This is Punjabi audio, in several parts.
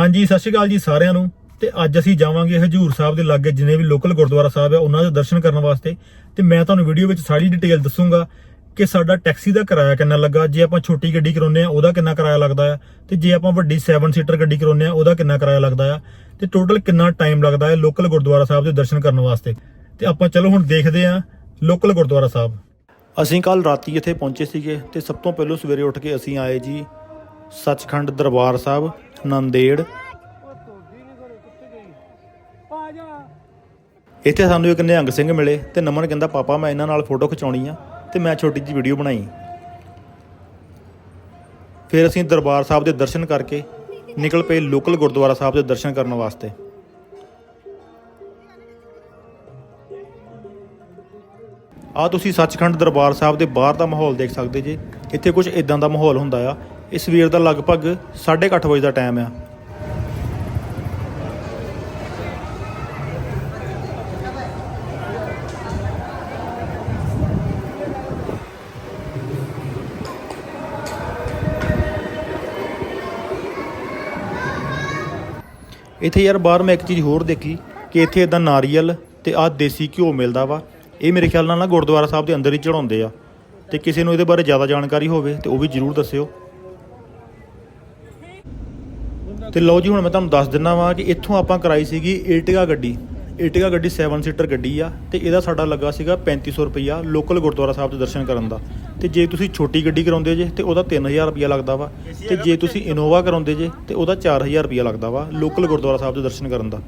ਹਾਂਜੀ, ਸਤਿ ਸ਼੍ਰੀ ਅਕਾਲ ਜੀ ਸਾਰਿਆਂ ਨੂੰ। ਤੇ ਅੱਜ ਅਸੀਂ ਜਾਵਾਂਗੇ ਹਜੂਰ ਸਾਹਿਬ ਦੇ ਲਾਗੇ, ਜਿੰਨੇ ਵੀ ਲੋਕਲ ਗੁਰਦੁਆਰਾ ਸਾਹਿਬ ਆ ਉਹਨਾਂ ਦੇ ਦਰਸ਼ਨ ਕਰਨ ਵਾਸਤੇ। ਤੇ ਮੈਂ ਤੁਹਾਨੂੰ ਵੀਡੀਓ ਵਿੱਚ ਸਾਰੀ ਡਿਟੇਲ ਦੱਸੂਗਾ ਕਿ ਸਾਡਾ ਟੈਕਸੀ ਦਾ ਕਿਰਾਇਆ ਕਿੰਨਾ ਲੱਗਾ। ਜੇ ਆਪਾਂ ਛੋਟੀ ਗੱਡੀ ਕਰਾਉਂਦੇ ਆ ਉਹਦਾ ਕਿੰਨਾ ਕਿਰਾਇਆ ਲੱਗਦਾ ਆ ਤੇ ਜੇ ਆਪਾਂ ਵੱਡੀ 7 ਸੀਟਰ ਗੱਡੀ ਕਰਾਉਂਦੇ ਆ ਉਹਦਾ ਕਿੰਨਾ ਕਿਰਾਇਆ ਲੱਗਦਾ ਆ ਤੇ ਟੋਟਲ ਕਿੰਨਾ ਟਾਈਮ ਲੱਗਦਾ ਹੈ ਲੋਕਲ ਗੁਰਦੁਆਰਾ ਸਾਹਿਬ ਦੇ ਦਰਸ਼ਨ ਕਰਨ ਵਾਸਤੇ। ਤੇ ਆਪਾਂ ਚਲੋ ਹੁਣ ਦੇਖਦੇ ਆ ਲੋਕਲ ਗੁਰਦੁਆਰਾ ਸਾਹਿਬ। ਅਸੀਂ ਕੱਲ ਰਾਤੀ ਇੱਥੇ ਪਹੁੰਚੇ ਸੀਗੇ ਤੇ ਸਭ ਤੋਂ ਪਹਿਲਾਂ ਸਵੇਰੇ ਉੱਠ ਕੇ ਅਸੀਂ ਆਏ ਜੀ ਸੱਚਖੰਡ ਦਰਬਾਰ ਸਾਹਿਬ। ਨੰਦੇੜ। ਇੱਥੇ ਸਾਨੂੰ ਇੱਕ ਨਿਹੰਗ ਸਿੰਘ ਮਿਲੇ ਤੇ ਨਮਨ ਕਹਿੰਦਾ, ਪਾਪਾ, ਮੈਂ ਇਹਨਾਂ ਨਾਲ ਫੋਟੋ ਖਿਚਾਉਣੀ ਆ ਤੇ ਮੈਂ ਛੋਟੀ ਜਿਹੀ ਵੀਡੀਓ ਬਣਾਈ। ਫਿਰ ਅਸੀਂ ਦਰਬਾਰ ਸਾਹਿਬ ਦੇ ਦਰਸ਼ਨ ਕਰਕੇ ਨਿਕਲ ਪਏ ਲੋਕਲ ਗੁਰਦੁਆਰਾ ਸਾਹਿਬ ਦੇ ਦਰਸ਼ਨ ਕਰਨ ਵਾਸਤੇ। ਆ ਤੁਸੀਂ ਸੱਚਖੰਡ ਦਰਬਾਰ ਸਾਹਿਬ ਦੇ ਬਾਹਰ ਦਾ ਮਾਹੌਲ ਦੇਖ ਸਕਦੇ ਜੇ। ਇੱਥੇ ਕੁਝ ਇਦਾਂ ਦਾ ਮਾਹੌਲ ਹੁੰਦਾ ਆ ਇਹ ਸਵੇਰ ਦਾ ਲਗਭਗ 8:30 ਵਜੇ ਦਾ ਟਾਈਮ ਆ। ਇੱਥੇ ਯਾਰ ਬਾਹਰ ਮੈਂ ਇੱਕ ਚੀਜ਼ ਹੋਰ ਦੇਖੀ ਕਿ ਇੱਥੇ ਇਦਾਂ ਨਾਰੀਅਲ ਤੇ ਆਹ ਦੇਸੀ ਘਿਓ ਮਿਲਦਾ ਵਾ। ਇਹ ਮੇਰੇ ਖਿਆਲ ਨਾਲ ਨਾ ਗੁਰਦੁਆਰਾ ਸਾਹਿਬ ਦੇ ਅੰਦਰ ਹੀ ਚੜਾਉਂਦੇ ਆ। ਤੇ ਕਿਸੇ ਨੂੰ ਇਹਦੇ ਬਾਰੇ ਜ਼ਿਆਦਾ ਜਾਣਕਾਰੀ ਹੋਵੇ ਤੇ ਉਹ ਵੀ ਜਰੂਰ ਦੱਸਿਓ। ਤੇ ਲਓ ਜੀ, ਹੁਣ ਮੈਂ ਤੁਹਾਨੂੰ ਦੱਸ ਦਿੰਦਾ ਵਾਂ ਕਿ ਇੱਥੋਂ ਆਪਾਂ ਕਰਾਈ ਸੀਗੀ ਏਟਿਗਾ ਗੱਡੀ। ਏਟਿਗਾ ਗੱਡੀ 7 ਸੀਟਰ ਗੱਡੀ ਆ ਤੇ ਇਹਦਾ ਸਾਡਾ ਲੱਗਾ ਸੀਗਾ 3500 ਰੁਪਈਆ ਲੋਕਲ ਗੁਰਦੁਆਰਾ ਸਾਹਿਬ ਦੇ ਦਰਸ਼ਨ ਕਰਨ ਦਾ। ਤੇ ਜੇ ਤੁਸੀਂ ਛੋਟੀ ਗੱਡੀ ਕਰਾਉਂਦੇ ਜੇ ਤੇ ਉਹਦਾ 3000 ਰੁਪਈਆ ਲੱਗਦਾ ਵਾ। ਤੇ ਜੇ ਤੁਸੀਂ ਇਨੋਵਾ ਕਰਾਉਂਦੇ ਜੇ ਤੇ ਉਹਦਾ 4000 ਰੁਪਈਆ ਲੱਗਦਾ ਵਾ ਲੋਕਲ ਗੁਰਦੁਆਰਾ ਸਾਹਿਬ ਦੇ ਦਰਸ਼ਨ ਕਰਨ ਦਾ।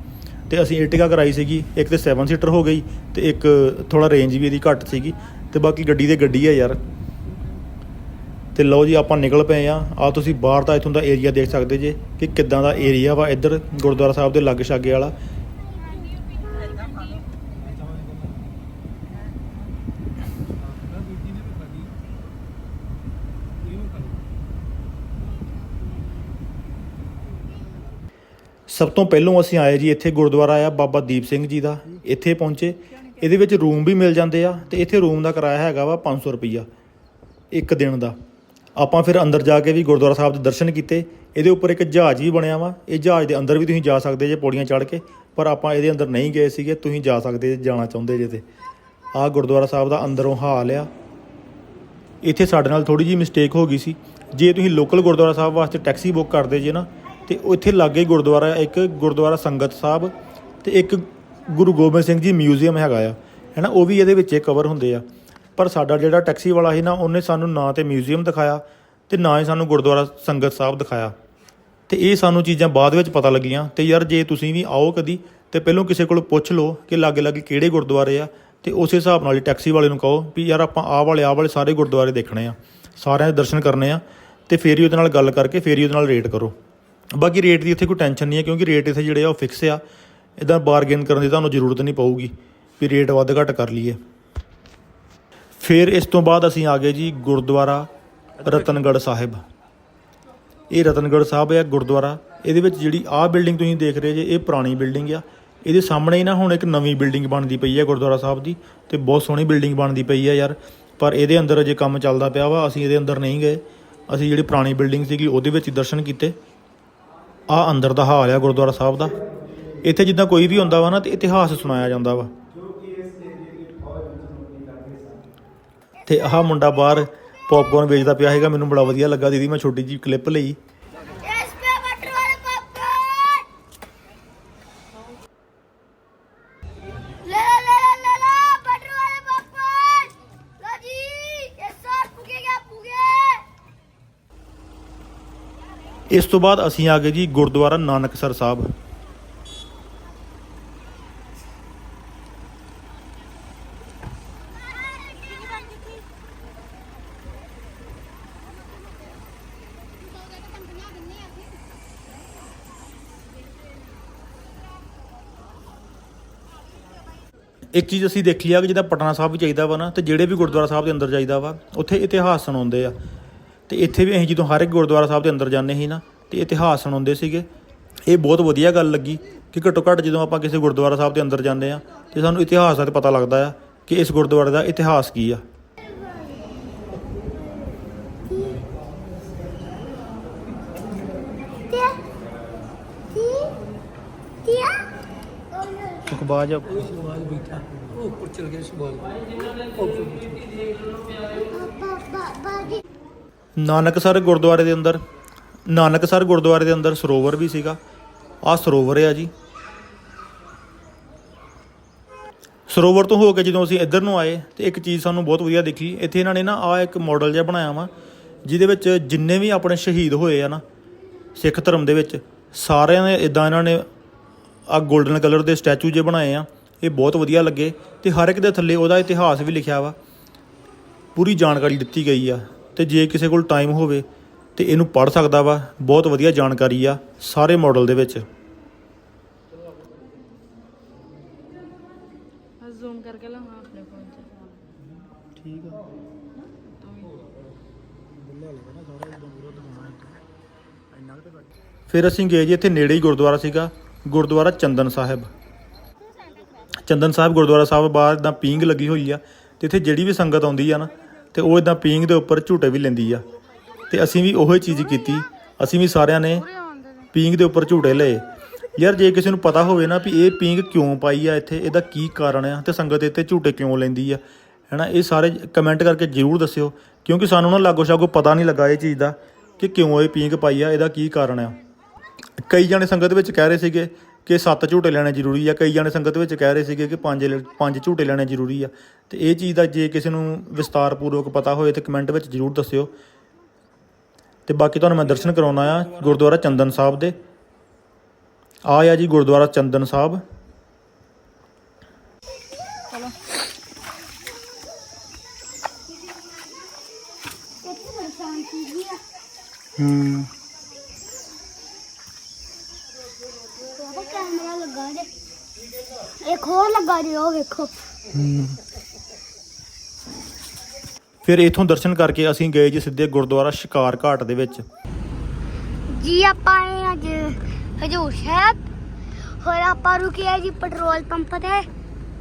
ਤੇ ਅਸੀਂ ਏਟਿਗਾ ਕਰਾਈ ਸੀਗੀ, ਇੱਕ ਤੇ 7 ਸੀਟਰ ਹੋ ਗਈ ਤੇ ਇੱਕ ਥੋੜਾ ਰੇਂਜ ਵੀ ਇਹਦੀ ਘੱਟ ਸੀਗੀ। ਤੇ ਬਾਕੀ ਗੱਡੀ ਦੇ ਗੱਡੀ ਆ ਯਾਰ। ਤੇ ਲਓ ਜੀ, ਆਪਾਂ ਨਿਕਲ ਪਏ ਆ ਆ ਤੁਸੀਂ ਬਾਹਰ ਦਾ ਇਥੋਂ ਦਾ ਏਰੀਆ ਦੇਖ ਸਕਦੇ ਜੇ ਕਿ ਕਿੱਦਾਂ ਦਾ ਏਰੀਆ ਵਾ। ਇੱਧਰ ਗੁਰਦੁਆਰਾ ਸਾਹਿਬ ਦੇ ਲਾਗੇ ਛਾਗੇ ਵਾਲਾ। ਸਭ ਤੋਂ ਪਹਿਲਾਂ ਅਸੀਂ ਆਏ ਜੀ, ਇੱਥੇ ਗੁਰਦੁਆਰਾ ਆ ਬਾਬਾ ਦੀਪ ਸਿੰਘ ਜੀ ਦਾ। ਇੱਥੇ ਪਹੁੰਚੇ। ਇਹਦੇ ਵਿੱਚ ਰੂਮ ਵੀ ਮਿਲ ਜਾਂਦੇ ਆ ਤੇ ਇੱਥੇ ਰੂਮ ਦਾ ਕਿਰਾਇਆ ਹੈਗਾ ਵਾ 500 ਰੁਪਈਆ ਇੱਕ ਦਿਨ ਦਾ। ਆਪਾਂ ਫਿਰ ਅੰਦਰ ਜਾ ਕੇ ਵੀ ਗੁਰਦੁਆਰਾ ਸਾਹਿਬ ਦੇ ਦਰਸ਼ਨ ਕੀਤੇ। ਇਹਦੇ ਉੱਪਰ ਇੱਕ ਜਹਾਜ਼ ਵੀ ਬਣਿਆ ਵਾ। ਇਹ ਜਹਾਜ਼ ਦੇ ਅੰਦਰ ਵੀ ਤੁਸੀਂ ਜਾ ਸਕਦੇ ਜੇ ਪੌੜੀਆਂ ਚੜ੍ਹ ਕੇ। ਪਰ ਆਪਾਂ ਇਹਦੇ ਅੰਦਰ ਨਹੀਂ ਗਏ ਸੀਗੇ। ਤੁਸੀਂ ਜਾ ਸਕਦੇ ਜੇ, ਜਾਣਾ ਚਾਹੁੰਦੇ ਜੇ ਤੇ। ਆਹ ਗੁਰਦੁਆਰਾ ਸਾਹਿਬ ਦਾ ਅੰਦਰੋਂ ਹਾਲ ਆ। ਇੱਥੇ ਸਾਡੇ ਨਾਲ ਥੋੜੀ ਜਿਹੀ ਮਿਸਟੇਕ ਹੋ ਗਈ ਸੀ। ਜੇ ਤੁਸੀਂ ਲੋਕਲ ਗੁਰਦੁਆਰਾ ਸਾਹਿਬ ਵਾਸਤੇ ਟੈਕਸੀ ਬੁੱਕ ਕਰਦੇ ਜੇ ਨਾ, ਤੇ ਉੱਥੇ ਇੱਥੇ ਲਾਗੇ ਗੁਰਦੁਆਰਾ, ਇੱਕ ਗੁਰਦੁਆਰਾ ਸੰਗਤ ਸਾਹਿਬ ਤੇ ਇੱਕ ਗੁਰੂ ਗੋਬਿੰਦ ਸਿੰਘ ਜੀ ਮਿਊਜ਼ੀਅਮ ਹੈਗਾ ਆ। ਹੈਨਾ, ਉਹ ਵੀ ਇਹਦੇ ਵਿੱਚ ਕਵਰ ਹੁੰਦੇ ਆ। ਪਰ ਸਾਡਾ ਜਿਹੜਾ ਟੈਕਸੀ ਵਾਲਾ ਸੀ ਨਾ, ਉਹਨੇ ਸਾਨੂੰ ਨਾ ਤੇ ਮਿਊਜ਼ੀਅਮ ਦਿਖਾਇਆ ਤੇ ਨਾ ਹੀ ਸਾਨੂੰ ਗੁਰਦੁਆਰਾ ਸੰਗਤ ਸਾਹਿਬ ਦਿਖਾਇਆ। ਤੇ ਇਹ ਸਾਨੂੰ ਚੀਜ਼ਾਂ ਬਾਅਦ ਵਿੱਚ ਪਤਾ ਲੱਗੀਆਂ ਤੇ ਯਾਰ ਜੇ ਤੁਸੀਂ ਵੀ ਆਓ ਕਦੀ ਤੇ ਪਹਿਲਾਂ ਕਿਸੇ ਕੋਲ ਪੁੱਛ ਲਓ ਕਿ ਲਾਗੇ ਲਾਗੇ ਕਿਹੜੇ ਗੁਰਦੁਆਰੇ ਆ ਤੇ ਉਸੇ ਹਿਸਾਬ ਨਾਲ ਹੀ ਟੈਕਸੀ ਵਾਲੇ ਨੂੰ ਕਹੋ ਵੀ ਯਾਰ ਆਪਾਂ ਆਹ ਵਾਲੇ ਆਹ ਵਾਲੇ ਸਾਰੇ ਗੁਰਦੁਆਰੇ ਦੇਖਣੇ ਆ, ਸਾਰਿਆਂ ਦੇ ਦਰਸ਼ਨ ਕਰਨੇ ਆ ਤੇ ਫੇਰ ਹੀ ਉਹਦੇ ਨਾਲ ਗੱਲ ਕਰਕੇ ਫੇਰ ਹੀ ਉਹਦੇ ਨਾਲ ਰੇਟ ਕਰੋ। ਬਾਕੀ ਰੇਟ ਦੀ ਇੱਥੇ ਕੋਈ ਟੈਨਸ਼ਨ ਨਹੀਂ ਹੈ ਕਿਉਂਕਿ ਰੇਟ ਇੱਥੇ ਜਿਹੜੇ ਆ ਉਹ ਫਿਕਸ ਆ। ਇਦਾਂ ਬਾਰਗੇਨ ਕਰਨ ਦੀ ਤੁਹਾਨੂੰ ਜ਼ਰੂਰਤ ਨਹੀਂ ਪਊਗੀ ਵੀ ਰੇਟ ਵੱਧ ਘੱਟ ਕਰ ਲਈਏ। ਫਿਰ ਇਸ ਤੋਂ ਬਾਅਦ ਅਸੀਂ ਆ ਗਏ ਜੀ ਗੁਰਦੁਆਰਾ ਰਤਨਗੜ੍ਹ ਸਾਹਿਬ। ਇਹ ਰਤਨਗੜ੍ਹ ਸਾਹਿਬ ਹੈ ਗੁਰਦੁਆਰਾ। ਇਹਦੇ ਵਿੱਚ ਜਿਹੜੀ ਆਹ ਬਿਲਡਿੰਗ ਤੁਸੀਂ ਦੇਖ ਰਹੇ ਜੇ ਇਹ ਪੁਰਾਣੀ ਬਿਲਡਿੰਗ ਆ। ਇਹਦੇ ਸਾਹਮਣੇ ਹੀ ਨਾ ਹੁਣ ਇੱਕ ਨਵੀਂ ਬਿਲਡਿੰਗ ਬਣਦੀ ਪਈ ਹੈ ਗੁਰਦੁਆਰਾ ਸਾਹਿਬ ਦੀ ਤੇ ਬਹੁਤ ਸੋਹਣੀ ਬਿਲਡਿੰਗ ਬਣਦੀ ਪਈ ਹੈ ਯਾਰ। ਪਰ ਇਹਦੇ ਅੰਦਰ ਅਜੇ ਕੰਮ ਚੱਲਦਾ ਪਿਆ ਵਾ ਅਸੀਂ ਇਹਦੇ ਅੰਦਰ ਨਹੀਂ ਗਏ। ਅਸੀਂ ਜਿਹੜੀ ਪੁਰਾਣੀ ਬਿਲਡਿੰਗ ਸੀਗੀ ਉਹਦੇ ਵਿੱਚ ਦਰਸ਼ਨ ਕੀਤੇ। ਆ ਅੰਦਰ ਦਾ ਹਾਲ ਆ ਗੁਰਦੁਆਰਾ ਸਾਹਿਬ ਦਾ। ਇੱਥੇ ਜਿੱਦਾਂ ਕੋਈ ਵੀ ਹੁੰਦਾ ਵਾ ਨਾ ਤੇ ਇਤਿਹਾਸ ਸੁਣਾਇਆ ਜਾਂਦਾ ਵਾ। ਤੇ ਆਹ ਮੁੰਡਾ ਬਾਹਰ ਪੌਪਕੌਰਨ ਵੇਚਦਾ ਪਿਆ ਹੈਗਾ ਮੈਨੂੰ ਬੜਾ ਵਧੀਆ ਲੱਗਾ ਦੀਦੀ ਮੈਂ ਛੋਟੀ ਜੀ ਕਲਿੱਪ ਲਈ ਇਸ ਤੋਂ ਬਾਅਦ ਅਸੀਂ ਆ ਗਏ ਜੀ ਗੁਰਦੁਆਰਾ ਨਾਨਕਸਰ ਸਾਹਿਬ। ਇੱਕ ਚੀਜ਼ ਅਸੀਂ ਦੇਖੀ ਆ ਕਿ ਜਿੱਦਾਂ ਪਟਨਾ ਸਾਹਿਬ ਵੀ ਚਾਹੀਦਾ ਵਾ ਨਾ, ਤੇ ਜਿਹੜੇ ਵੀ ਗੁਰਦੁਆਰਾ ਸਾਹਿਬ ਦੇ ਅੰਦਰ ਜਾਈਦਾ ਵਾ, ਉੱਥੇ ਇਤਿਹਾਸ ਸੁਣਾਉਂਦੇ ਆ। ਤੇ ਇੱਥੇ ਵੀ ਅਸੀਂ ਜਦੋਂ ਹਰ ਇੱਕ ਗੁਰਦੁਆਰਾ ਸਾਹਿਬ ਦੇ ਅੰਦਰ ਜਾਂਦੇ ਸੀ ਨਾ, ਤੇ ਇਤਿਹਾਸ ਸੁਣਾਉਂਦੇ ਸੀਗੇ। ਇਹ ਬਹੁਤ ਵਧੀਆ ਗੱਲ ਲੱਗੀ ਕਿ ਘੱਟੋ ਘੱਟ ਜਦੋਂ ਆਪਾਂ ਕਿਸੇ ਗੁਰਦੁਆਰਾ ਸਾਹਿਬ ਦੇ ਅੰਦਰ ਜਾਂਦੇ ਆ, ਤੇ ਸਾਨੂੰ ਇਤਿਹਾਸ ਦਾ ਤੇ ਪਤਾ ਲੱਗਦਾ ਆ ਕਿ ਇਸ ਗੁਰਦੁਆਰੇ ਦਾ ਇਤਿਹਾਸ ਕੀ ਆ ਕਿੱਥੇ ਆ ਸੁਖਬਾਜ ਸੁਭਾਜ ਬੈਠਾ ਉਹ ਉੱਪਰ ਚਲ ਗਿਆ ਸੁਭਾਜ ਉੱਪਰ ਬਾਬਾ ਨਾਨਕਸਰ ਗੁਰਦੁਆਰੇ ਦੇ ਅੰਦਰ ਨਾਨਕਸਰ ਗੁਰਦੁਆਰੇ ਦੇ ਅੰਦਰ ਸਰੋਵਰ ਵੀ ਸੀਗਾ। ਆਹ ਸਰੋਵਰ ਆ ਜੀ। ਸਰੋਵਰ ਤੋਂ ਹੋ ਕੇ ਜਦੋਂ ਅਸੀਂ ਇੱਧਰ ਨੂੰ ਆਏ ਤੇ ਇੱਕ ਚੀਜ਼ ਸਾਨੂੰ ਬਹੁਤ ਵਧੀਆ ਦਿਖੀ। ਇੱਥੇ ਇਹਨਾਂ ਨੇ ਨਾ ਆ ਇੱਕ ਮਾਡਲ ਜਿਹਾ ਬਣਾਇਆ ਵਾ, ਜਿਹਦੇ ਵਿੱਚ ਜਿੰਨੇ ਵੀ ਆਪਣੇ ਸ਼ਹੀਦ ਹੋਏ ਆ ਨਾ ਸਿੱਖ ਧਰਮ ਦੇ ਵਿੱਚ, ਸਾਰਿਆਂ ਦੇ ਇਦਾਂ ਇਹਨਾਂ ਨੇ ਆ 골ਡਨ ਕਲਰ ਦੇ ਸਟੈਚੂ ਜੇ ਬਣਾਏ ਆ ਇਹ ਬਹੁਤ ਵਧੀਆ ਲੱਗੇ ਤੇ ਹਰ ਇੱਕ ਦੇ ਥੱਲੇ ਉਹਦਾ ਇਤਿਹਾਸ ਵੀ ਲਿਖਿਆ ਵਾ। ਪੂਰੀ ਜਾਣਕਾਰੀ ਦਿੱਤੀ ਗਈ ਆ ਤੇ ਜੇ ਕਿਸੇ ਕੋਲ ਟਾਈਮ ਹੋਵੇ ਤੇ ਇਹਨੂੰ ਪੜ੍ਹ ਸਕਦਾ ਵਾ ਬਹੁਤ ਵਧੀਆ ਜਾਣਕਾਰੀ ਆ ਸਾਰੇ ਮਾਡਲ ਦੇ ਵਿੱਚ। ਜ਼ੂਮ ਕਰਕੇ ਲਾਵਾਂ ਆਪਣੇ ਫੋਨ 'ਚ। ਠੀਕ ਆ। ਫਿਰ ਅਸੀਂ ਗਏ ਜੀ ਇੱਥੇ ਨੇੜੇ ਹੀ ਗੁਰਦੁਆਰਾ ਸੀਗਾ। ਗੁਰਦੁਆਰਾ ਚੰਦਨ ਸਾਹਿਬ। ਚੰਦਨ ਸਾਹਿਬ ਗੁਰਦੁਆਰਾ ਸਾਹਿਬ ਬਾਹਰ ਇਦਾਂ ਪੀਂਗ ਲੱਗੀ ਹੋਈ ਆ ਤੇ ਇੱਥੇ ਜਿਹੜੀ ਵੀ ਸੰਗਤ ਆਉਂਦੀ ਆ ਨਾ, ਤੇ ਉਹ ਇਦਾਂ ਪੀਂਗ ਦੇ ਉੱਪਰ ਝੂਟੇ ਵੀ ਲੈਂਦੀ ਆ। ਤੇ ਅਸੀਂ ਵੀ ਉਹੀ ਚੀਜ਼ ਕੀਤੀ। ਅਸੀਂ ਵੀ ਸਾਰਿਆਂ ਨੇ ਪੀਂਗ ਦੇ ਉੱਪਰ ਝੂਟੇ ਲਏ। ਯਾਰ ਜੇ ਕਿਸੇ ਨੂੰ ਪਤਾ ਹੋਵੇ ਨਾ ਵੀ ਇਹ ਪੀਂਗ ਕਿਉਂ ਪਾਈ ਆ ਇੱਥੇ, ਇਹਦਾ ਕੀ ਕਾਰਨ ਆ ਤੇ ਸੰਗਤ ਇੱਥੇ ਝੂਟੇ ਕਿਉਂ ਲੈਂਦੀ ਆ। ਹੈਨਾ, ਇਹ ਸਾਰੇ ਕਮੈਂਟ ਕਰਕੇ ਜਰੂਰ ਦੱਸਿਓ। ਕਿਉਂਕਿ ਸਾਨੂੰ ਨਾ ਲਾਗੋ ਸ਼ਾਗੋ ਪਤਾ ਨਹੀਂ ਲੱਗਾ ਇਹ ਚੀਜ਼ ਦਾ ਕਿ ਕਿਉਂ ਇਹ ਪੀਂਗ ਪਾਈ ਆ, ਇਹਦਾ ਕੀ ਕਾਰਨ ਆ। ਕਈ ਜਣੇ ਸੰਗਤ ਵਿੱਚ ਕਹਿ ਰਹੇ ਸੀਗੇ ਕਿ ਸੱਤ ਝੂਟੇ ਲੈਣੇ ਜ਼ਰੂਰੀ ਆ, ਕਈ ਜਣੇ ਸੰਗਤ ਵਿੱਚ ਕਹਿ ਰਹੇ ਸੀਗੇ ਕਿ ਪੰਜ ਪੰਜ ਝੂਟੇ ਲੈਣੇ ਜ਼ਰੂਰੀ ਆ। ਤੇ ਇਹ ਚੀਜ਼ ਦਾ ਜੇ ਕਿਸੇ ਨੂੰ ਵਿਸਤਾਰਪੂਰਵਕ ਪਤਾ ਹੋਏ ਤੇ ਕਮੈਂਟ ਵਿੱਚ ਜ਼ਰੂਰ ਦੱਸਿਓ। ਤੇ ਬਾਕੀ ਤੁਹਾਨੂੰ ਮੈਂ ਦਰਸ਼ਨ ਕਰਾਉਣਾ ਆ ਗੁਰਦੁਆਰਾ ਚੰਦਨ ਸਾਹਿਬ ਦੇ। ਆ ਆ ਜੀ ਗੁਰਦੁਆਰਾ ਚੰਦਨ ਸਾਹਿਬ। ਹੂੰ ਉਹਦਾ ਕੈਮਰਾ ਲੱਗਾ ਜੇ। ਇੱਕ ਹੋਰ ਲੱਗਾ ਜੇ ਉਹ ਵੇਖੋ। ਫਿਰ ਇਥੋਂ ਦਰਸ਼ਨ ਕਰਕੇ ਅਸੀਂ ਗਏ ਜੀ ਸਿੱਧੇ ਗੁਰਦੁਆਰਾ ਸ਼ਿਕਾਰ ਘਾਟ ਦੇ ਵਿੱਚ। ਜੀ ਆਪਾਂ ਆਏ ਅੱਜ ਹਜੂਰ ਸਾਹਿਬ। ਹੋਰ ਆਪਾਂ ਰੁਕੇ ਆ ਜੀ ਪੈਟਰੋਲ ਪੰਪ ਤੇ।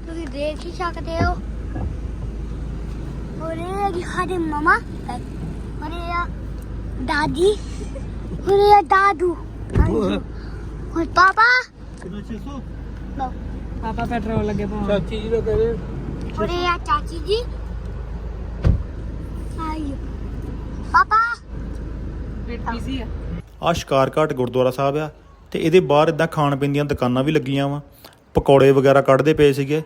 ਤੁਸੀਂ ਦੇਖ ਹੀ ਸਕਦੇ ਹੋ। ਹੋਰ ਇਹ ਆ ਜੀ ਸਾਡੇ ਮਮਾ। ਹੋਰ ਇਹ ਆ ਦਾਦੀ। ਹੋਰ ਇਹ ਆ ਦਾਦੂ। ਹਾਂਜੀ। ਹੋਰ ਪਾਪਾ। ਲਓ। ਪਾਪਾ ਪੈਟਰੋਲ ਲੱਗੇ ਪਾਉਣ। ਚਾਚੀ ਜੀ ਦਾ ਕਹਿੰਦੇ ਇਹ ਆ ਚਾਚੀ ਜੀ। ਆਇਓ ਪਾਪਾ। ਪੇਟ ਬਿਜ਼ੀ ਆ। ਆ ਸ਼ਿਕਾਰ ਘਾਟ ਗੁਰਦੁਆਰਾ ਸਾਹਿਬ ਆ ਤੇ ਇਹਦੇ ਬਾਹਰ ਇਦਾਂ ਖਾਣ ਪੀਣ ਦੀਆਂ ਦੁਕਾਨਾਂ ਵੀ ਲੱਗੀਆਂ ਵਾ। ਪਕੌੜੇ ਵਗੈਰਾ ਕੱਢਦੇ ਪਏ ਸੀਗੇ।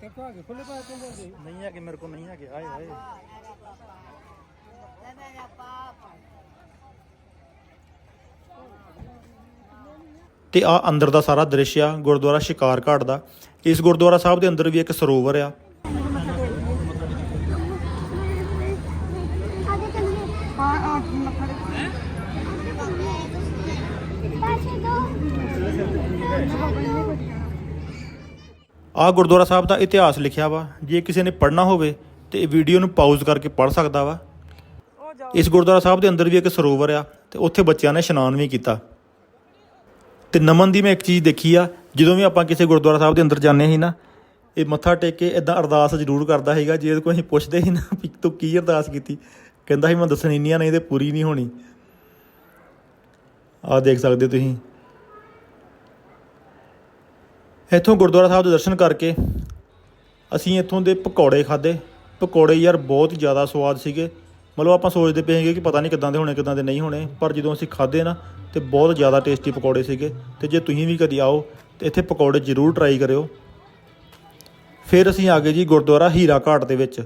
ਤੇ ਭਾਗੇ ਖੁੱਲੇ ਪਾ ਕੇ ਜਾਂਦੇ ਨਹੀਂ ਆ ਕਿ ਮੇਰੇ ਕੋਲ ਨਹੀਂ ਆ ਕਿ। ਆਏ ਹਾਏ। ਤੇ ਆ ਅੰਦਰ ਦਾ ਸਾਰਾ ਦ੍ਰਿਸ਼ ਆ, ਗੁਰਦੁਆਰਾ ਸ਼ਿਕਾਰ ਘਾਟ ਦਾ। ਇਸ ਗੁਰਦੁਆਰਾ ਸਾਹਿਬ ਦੇ ਅੰਦਰ ਵੀ ਇੱਕ ਸਰੋਵਰ ਆ। ਆ ਗੁਰਦੁਆਰਾ ਸਾਹਿਬ ਦਾ ਇਤਿਹਾਸ ਲਿਖਿਆ ਵਾ। ਜੇ ਕਿਸੇ ਨੇ ਪੜ੍ਹਨਾ ਹੋਵੇ ਤੇ ਇਹ ਵੀਡੀਓ ਨੂੰ ਪਾਜ਼ ਕਰਕੇ ਪੜ੍ਹ ਸਕਦਾ ਵਾ। ਇਸ ਗੁਰਦੁਆਰਾ ਸਾਹਿਬ ਦੇ ਅੰਦਰ ਵੀ ਇੱਕ ਸਰੋਵਰ ਆ ਤੇ ਉੱਥੇ ਬੱਚਿਆਂ ਨੇ ਇਸ਼ਨਾਨ ਵੀ ਕੀਤਾ। ਤੇ ਨਮਨ ਦੀ ਮੈਂ ਇੱਕ ਚੀਜ਼ ਦੇਖੀ ਆ, ਜਦੋਂ ਵੀ ਆਪਾਂ ਕਿਸੇ ਗੁਰਦੁਆਰਾ ਸਾਹਿਬ ਦੇ ਅੰਦਰ ਜਾਂਦੇ ਸੀ ਨਾ, ਇਹ ਮੱਥਾ ਟੇਕ ਕੇ ਇਦਾਂ ਅਰਦਾਸ ਜ਼ਰੂਰ ਕਰਦਾ ਹੈਗਾ ਜੇ ਕੋਈ ਅਸੀਂ ਪੁੱਛਦੇ ਸੀ ਨਾ ਵੀ ਤੂੰ ਕੀ ਅਰਦਾਸ ਕੀਤੀ, ਕਹਿੰਦਾ ਸੀ ਮੈਂ ਦੱਸਣੀ ਨਹੀਂ ਆ, ਨਹੀਂ ਤੇ ਪੂਰੀ ਨਹੀਂ ਹੋਣੀ। ਆ ਦੇਖ ਸਕਦੇ ਤੁਸੀਂ। ਇੱਥੋਂ ਗੁਰਦੁਆਰਾ ਸਾਹਿਬ ਦੇ ਦਰਸ਼ਨ ਕਰਕੇ ਅਸੀਂ ਇੱਥੋਂ ਦੇ ਪਕੌੜੇ ਖਾਦੇ ਪਕੌੜੇ ਯਾਰ ਬਹੁਤ ਜ਼ਿਆਦਾ ਸਵਾਦ ਸੀਗੇ। ਮਤਲਬ ਆਪਾਂ ਸੋਚਦੇ ਪਏ ਸੀਗੇ ਕਿ ਪਤਾ ਨਹੀਂ ਕਿੱਦਾਂ ਦੇ ਹੋਣੇ, ਕਿੱਦਾਂ ਦੇ ਨਹੀਂ ਹੋਣੇ, ਪਰ ਜਦੋਂ ਅਸੀਂ ਖਾਦੇ ਨਾ ਤੇ ਬਹੁਤ ਜ਼ਿਆਦਾ ਟੇਸਟੀ ਪਕੌੜੇ ਸੀਗੇ ਤੇ ਜੇ ਤੁਸੀਂ ਵੀ ਕਦੀ ਆਓ ਤੇ ਇੱਥੇ ਪਕੌੜੇ ਜ਼ਰੂਰ ਟਰਾਈ ਕਰਿਓ। ਫਿਰ ਅਸੀਂ ਆ ਗਏ ਜੀ ਗੁਰਦੁਆਰਾ ਹੀਰਾ ਘਾਟ ਦੇ ਵਿੱਚ।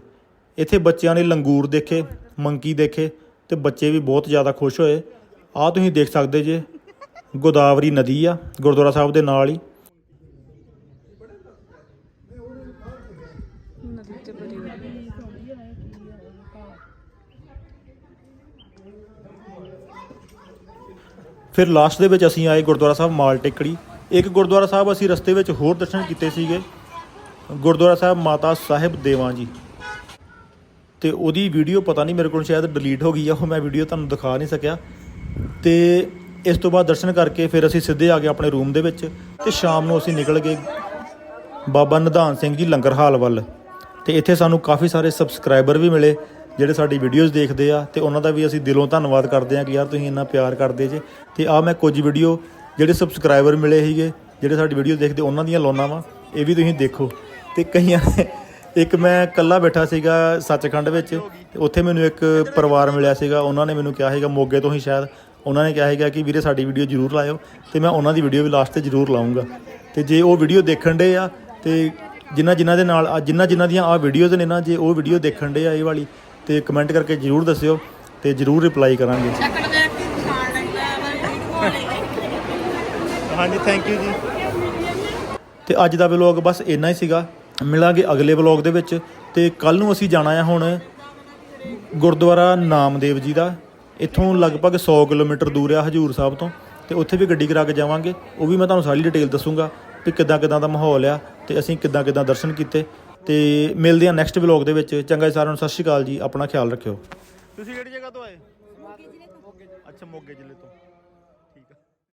ਇੱਥੇ ਬੱਚਿਆਂ ਨੇ ਲੰਗੂਰ ਦੇਖੇ, ਮੰਕੀ ਦੇਖੇ ਤੇ ਬੱਚੇ ਵੀ ਬਹੁਤ ਜ਼ਿਆਦਾ ਖੁਸ਼ ਹੋਏ। ਆਹ ਤੁਸੀਂ ਦੇਖ ਸਕਦੇ ਜੇ, ਗੋਦਾਵਰੀ ਨਦੀ ਆ ਗੁਰਦੁਆਰਾ ਸਾਹਿਬ ਦੇ ਨਾਲ ਹੀ ਨਦੀ ਤੇ ਬੜੀ ਵਧੀਆ ਫਿਰ ਲਾਸਟ ਦੇ ਵਿੱਚ ਅਸੀਂ ਆਏ ਗੁਰਦੁਆਰਾ ਸਾਹਿਬ ਮਾਲ ਟੇਕੜੀ। ਇੱਕ ਗੁਰਦੁਆਰਾ ਸਾਹਿਬ ਅਸੀਂ ਰਸਤੇ ਵਿੱਚ ਹੋਰ ਦਰਸ਼ਨ ਕੀਤੇ ਸੀਗੇ। ਗੁਰਦੁਆਰਾ ਸਾਹਿਬ ਮਾਤਾ ਸਾਹਿਬ ਦੇਵਾਂ ਜੀ। ਤੇ ਉਹਦੀ ਵੀਡੀਓ ਪਤਾ ਨਹੀਂ ਮੇਰੇ ਕੋਲ ਸ਼ਾਇਦ ਡਿਲੀਟ ਹੋ ਗਈ ਆ, ਉਹ ਮੈਂ ਵੀਡੀਓ ਤੁਹਾਨੂੰ ਦਿਖਾ ਨਹੀਂ ਸਕਿਆ। ਤੇ ਇਸ ਤੋਂ ਬਾਅਦ ਦਰਸ਼ਨ ਕਰਕੇ ਫਿਰ ਅਸੀਂ ਸਿੱਧੇ ਆ ਗਏ ਆਪਣੇ ਰੂਮ ਦੇ ਵਿੱਚ ਤੇ ਸ਼ਾਮ ਨੂੰ ਅਸੀਂ ਨਿਕਲ ਗਏ ਬਾਬਾ ਨਿਧਾਨ ਸਿੰਘ ਜੀ ਲੰਗਰ ਹਾਲ ਵੱਲ। ਤੇ ਇੱਥੇ ਸਾਨੂੰ ਕਾਫੀ ਸਾਰੇ ਸਬਸਕ੍ਰਾਈਬਰ ਵੀ ਮਿਲੇ। ਜਿਹੜੇ ਸਾਡੀ ਵੀਡੀਓਜ਼ ਦੇਖਦੇ ਆ ਤੇ ਉਹਨਾਂ ਦਾ ਵੀ ਅਸੀਂ ਦਿਲੋਂ ਧੰਨਵਾਦ ਕਰਦੇ ਆ ਕਿ ਯਾਰ ਤੁਸੀਂ ਇੰਨਾ ਪਿਆਰ ਕਰਦੇ ਜੇ। ਤੇ ਆ ਮੈਂ ਕੁਝ ਵੀਡੀਓ ਜਿਹੜੇ ਸਬਸਕ੍ਰਾਈਬਰ ਮਿਲੇ ਸੀਗੇ, ਜਿਹੜੇ ਸਾਡੀ ਵੀਡੀਓ ਦੇਖਦੇ, ਉਹਨਾਂ ਦੀਆਂ ਲਾਉਣਾ ਵਾ। ਇਹ ਵੀ ਤੁਸੀਂ ਦੇਖੋ। ਤੇ ਕਈਆਂ ਇੱਕ ਮੈਂ ਇਕੱਲਾ ਬੈਠਾ ਸੀਗਾ ਸੱਚਖੰਡ ਵਿੱਚ, ਤੇ ਉੱਥੇ ਮੈਨੂੰ ਇੱਕ ਪਰਿਵਾਰ ਮਿਲਿਆ ਸੀਗਾ। ਉਹਨਾਂ ਨੇ ਮੈਨੂੰ ਕਿਹਾ ਸੀਗਾ, ਮੋਗੇ ਤੋਂ ਹੀ ਸ਼ਾਇਦ। ਉਹਨਾਂ ਨੇ ਕਿਹਾ ਸੀਗਾ ਕਿ ਵੀਰੇ ਸਾਡੀ ਵੀਡੀਓ ਜ਼ਰੂਰ ਲਾਇਓ, ਤੇ ਮੈਂ ਉਹਨਾਂ ਦੀ ਵੀਡੀਓ ਵੀ ਲਾਸਟ ਤੇ ਜ਼ਰੂਰ ਲਾਉਂਗਾ ਤੇ ਜੇ ਉਹ ਵੀਡੀਓ ਦੇਖਣ ਦੇ ਆ, ਤੇ ਜਿਨ੍ਹਾਂ ਜਿਨ੍ਹਾਂ ਦੇ ਨਾਲ, ਜਿਨ੍ਹਾਂ ਜਿਨ੍ਹਾਂ ਦੀਆਂ ਆ ਵੀਡੀਓਜ਼ ਨੇ ਨਾ, ਜੇ ਉਹ ਵੀਡੀਓ ਦੇਖਣ ਦੇ ਆ ਇਹ ਵਾਲੀ ਤੇ ਕਮੈਂਟ ਕਰਕੇ ਜ਼ਰੂਰ ਦੱਸਿਓ ਤੇ ਜ਼ਰੂਰ ਰਿਪਲਾਈ ਕਰਾਂਗੇ। ਹਾਂਜੀ ਥੈਂਕ ਯੂ ਜੀ। ਤੇ ਅੱਜ ਦਾ ਵਲੌਗ ਬਸ ਇੰਨਾ ਹੀ ਸੀਗਾ। ਮਿਲਾਂਗੇ ਅਗਲੇ ਵਲੌਗ ਦੇ ਵਿੱਚ ਤੇ ਕੱਲ ਨੂੰ ਅਸੀਂ ਜਾਣਾ ਆ ਹੁਣ ਗੁਰਦੁਆਰਾ ਨਾਮਦੇਵ ਜੀ ਦਾ। ਇੱਥੋਂ ਲਗਭਗ 100 ਕਿਲੋਮੀਟਰ ਦੂਰ ਆ ਹਜੂਰ ਸਾਹਿਬ ਤੋਂ ਤੇ ਉੱਥੇ ਵੀ ਗੱਡੀ ਕਰਾ ਕੇ ਜਾਵਾਂਗੇ। ਉਹ ਵੀ ਮੈਂ ਤੁਹਾਨੂੰ ਸਾਰੀ ਡਿਟੇਲ ਦੱਸੂਗਾ ਕਿ ਕਿੱਦਾਂ ਕਿੱਦਾਂ ਦਾ ਮਾਹੌਲ ਆ ਤੇ ਅਸੀਂ ਕਿੱਦਾਂ ਕਿੱਦਾਂ ਦਰਸ਼ਨ ਕੀਤੇ। ਤੇ ਮਿਲਦੇ ਆ ਨੈਕਸਟ ਵਲੌਗ ਦੇ ਵਿੱਚ। ਚੰਗਾ ਜੀ ਸਾਰਿਆਂ ਨੂੰ, ਸਤਿ ਸ਼੍ਰੀ ਅਕਾਲ ਜੀ। ਆਪਣਾ ਖਿਆਲ ਰੱਖਿਓ। ਤੁਸੀਂ ਕਿਹੜੀ ਜਗ੍ਹਾ ਤੋਂ ਆਏ? ਮੋਗੇ ਜ਼ਿਲ੍ਹੇ ਤੋਂ। ਅੱਛਾ, ਮੋਗੇ ਜ਼ਿਲ੍ਹੇ ਤੋਂ।